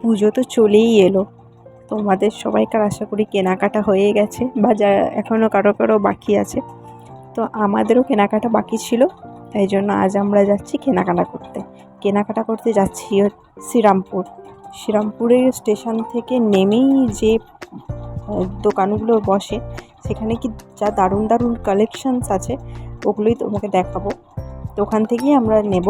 পুজো তো চলেই এলো। তোমাদের সবাইকার আশা করি কেনাকাটা হয়ে গেছে, বা যা এখনও কারও কারও বাকি আছে। তো আমাদেরও কেনাকাটা বাকি ছিল, তাই জন্য আজ আমরা যাচ্ছি কেনাকাটা করতে। কেনাকাটা করতে যাচ্ছি শ্রীরামপুর। শ্রীরামপুরের স্টেশন থেকে নেমেই যে দোকানগুলো বসে, সেখানে কি যা দারুণ দারুণ কালেকশানস আছে, ওগুলোই তোমাকে দেখাবো। তো ওখান থেকেই আমরা নেব।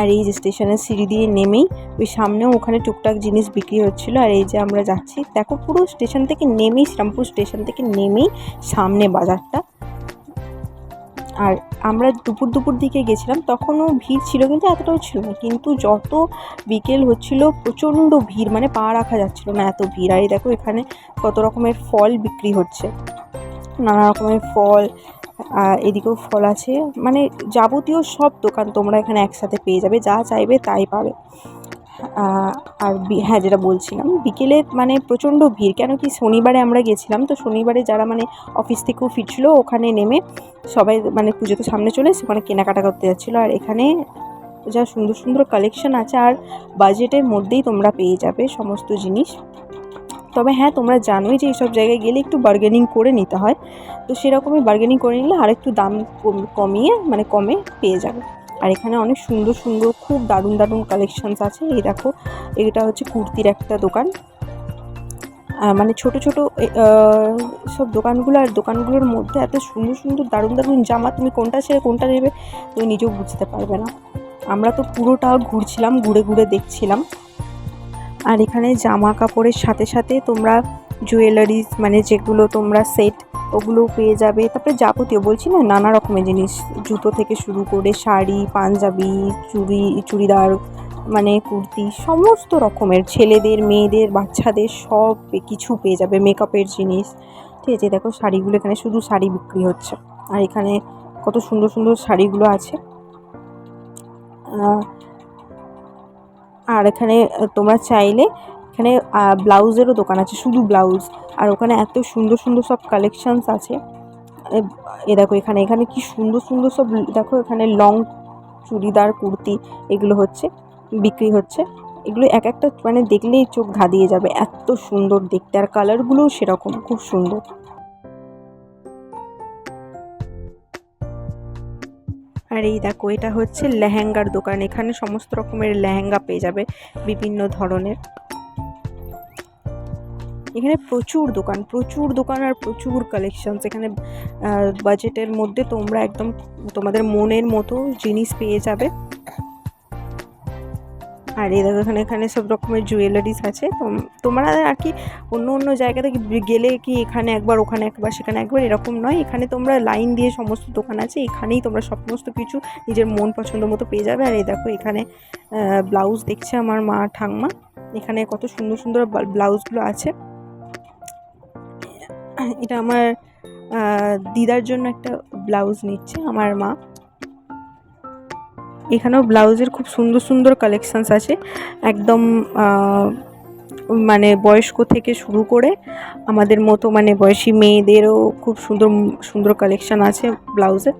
আর এই যে স্টেশনের সিঁড়ি দিয়ে নেমেই ওই সামনেও ওখানে টুকটাক জিনিস বিক্রি হচ্ছিল। আর এই যে আমরা যাচ্ছি, দেখো পুরো স্টেশন থেকে নেমেই, শ্রীরামপুর স্টেশন থেকে নেমেই সামনে বাজারটা। আর আমরা দুপুর দুপুর দিকে গেছিলাম, তখনও ভিড় ছিল কিন্তু এতটাও ছিল না। কিন্তু যত বিকেল হচ্ছিল, প্রচণ্ড ভিড় মানে পা রাখা যাচ্ছিল না এত ভিড়। আর এই দেখো এখানে কত রকমের ফল বিক্রি হচ্ছে। নানা রকমের ফল এদিকেও ফল আছে। মানে যাবতীয় সব দোকান তোমরা এখানে একসাথে পেয়ে যাবে, যা চাইবে তাই পাবে। আর হ্যাঁ যেটা বলছিলাম, বিকেলে মানে প্রচণ্ড ভিড়, কেন কি শনিবারে আমরা গেছিলাম, তো শনিবারে যারা মানে অফিস থেকেও ফিরছিল, ওখানে নেমে সবাই মানে পুজো তো সামনে চলে এসে ওখানে কেনাকাটা করতে যাচ্ছিল। আর এখানে যা সুন্দর সুন্দর কালেকশন আছে, আর বাজেটের মধ্যেই তোমরা পেয়ে যাবে সমস্ত জিনিস। তবে হ্যাঁ তোমরা জানোই যে এইসব জায়গায় গেলে একটু বার্গেনিং করে নিতে হয়। তো সেরকমই বার্গেনিং করে নিলে আর একটু দাম কমিয়ে মানে কমে পেয়ে যাবে। আর এখানে অনেক সুন্দর সুন্দর, খুব দারুণ দারুণ কালেকশানস আছে। এই দেখো, এটা হচ্ছে কুর্তির একটা দোকান। মানে ছোট ছোট সব দোকানগুলো আর দোকানগুলোর মধ্যে এত সুন্দর সুন্দর, দারুণ দারুণ জামা তুমি কোনটা ছেড়ে, কোনটা নেবে, তুমি নিজেও বুঝতে পারবে না। আমরা তো পুরোটা ঘুরছিলাম, ঘুরে ঘুরে দেখছিলাম। আর এখানে জামা কাপড়ের সাথে সাথে তোমরা জুয়েলারিস মানে যেগুলো তোমরা সেট ওগুলোও পেয়ে যাবে। তারপরে যাবতীয় বলছি না, নানা রকমের জিনিস। জুতো থেকে শুরু করে শাড়ি, পাঞ্জাবি, চুড়ি, চুড়িদার মানে কুর্তি, সমস্ত রকমের ছেলেদের, মেয়েদের, বাচ্চাদের সব কিছু পেয়ে যাবে মেকআপের জিনিস। ঠিক আছে, দেখো শাড়িগুলো এখানে শুধু শাড়ি বিক্রি হচ্ছে। আর এখানে কত সুন্দর সুন্দর শাড়িগুলো আছে। আর এখানে তোমরা চাইলে এখানে ব্লাউজেরও দোকান আছে, শুধু ব্লাউজ। আর ওখানে এত সুন্দর সুন্দর সব কালেকশানস আছে। এ- দেখো এখানে এখানে কি সুন্দর সুন্দর সব দেখো এখানে লং চুড়িদার, কুর্তি এগুলো হচ্ছে, বিক্রি হচ্ছে। এগুলো এক একটা মানে দেখলেই চোখ ধাঁধিয়ে যাবে, এত সুন্দর দেখতে। আর কালারগুলোও সেরকম, খুব সুন্দর। আর এই দেখো, এটা হচ্ছে লেহেঙ্গার দোকান। এখানে সমস্ত রকমের লেহেঙ্গা পেয়ে যাবে বিভিন্ন ধরনের। এখানে প্রচুর দোকান প্রচুর দোকান আর প্রচুর কালেকশনস এখানে বাজেটের মধ্যে তোমরা একদম তোমাদের মনের মতো জিনিস পেয়ে যাবে। আর এই দেখো এখানে এখানে সব রকমের জুয়েলারিস আছে। তোম- তোমরা আর কি অন্য অন্য জায়গা থেকে গেলে কি এখানে একবার, ওখানে একবার, সেখানে একবার এরকম নয়। এখানে তোমরা লাইন দিয়ে সমস্ত দোকান আছে। এখানেই তোমরা সমস্ত কিছু নিজের মন পছন্দ মতো পেয়ে যাবে। আর এই দেখো এখানে ব্লাউজ দেখছে আমার মা ঠাংমা এখানে কত সুন্দর সুন্দর ব্লাউজগুলো আছে। এটা আমার দিদার জন্য একটা ব্লাউজ নিচ্ছে আমার মা। এখানেও ব্লাউজের খুব সুন্দর সুন্দর কালেকশানস আছে। একদম মানে বয়স্ক থেকে শুরু করে আমাদের মতো মানে বয়সী মেয়েদেরও খুব সুন্দর সুন্দর কালেকশান আছে ব্লাউজের।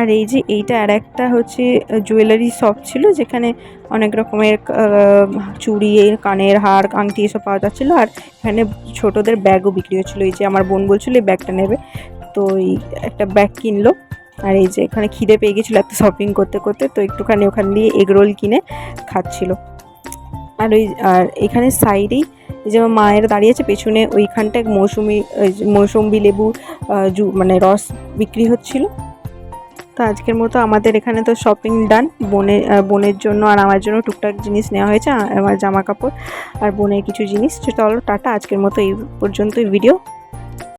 আর এই যে এইটা আর একটা হচ্ছে জুয়েলারি শপ ছিল, যেখানে অনেক রকমের চুড়ি, কানের হার আংটি এসব পাওয়া যাচ্ছিল। আর এখানে ছোটোদের ব্যাগও বিক্রি হচ্ছিল। এই যে আমার বোন বলছিল, এই ব্যাগটা নেবে। তো এই একটা ব্যাগ কিনলো। আর এই যে এখানে খিদে পেয়ে গেছিল এত শপিং করতে করতে, তো একটুখানি ওখান দিয়ে এগরোল কিনে খাচ্ছিল। আর ওই, আর এখানে সাইডেই এই যে আমার মায়ের দাঁড়িয়ে আছে, পেছনে ওইখানটায় মৌসুমি মৌসুম্বি লেবু জু মানে রস বিক্রি হচ্ছিল। তো আজকের মতো আমাদের এখানে তো শপিং ডান বোনের বোনের জন্য আর আমার জন্য টুকটাক জিনিস নেওয়া হয়েছে আমার জামা কাপড় আর বোনের কিছু জিনিস। চলো, টাটা, আজকের মতো এই পর্যন্তই ভিডিও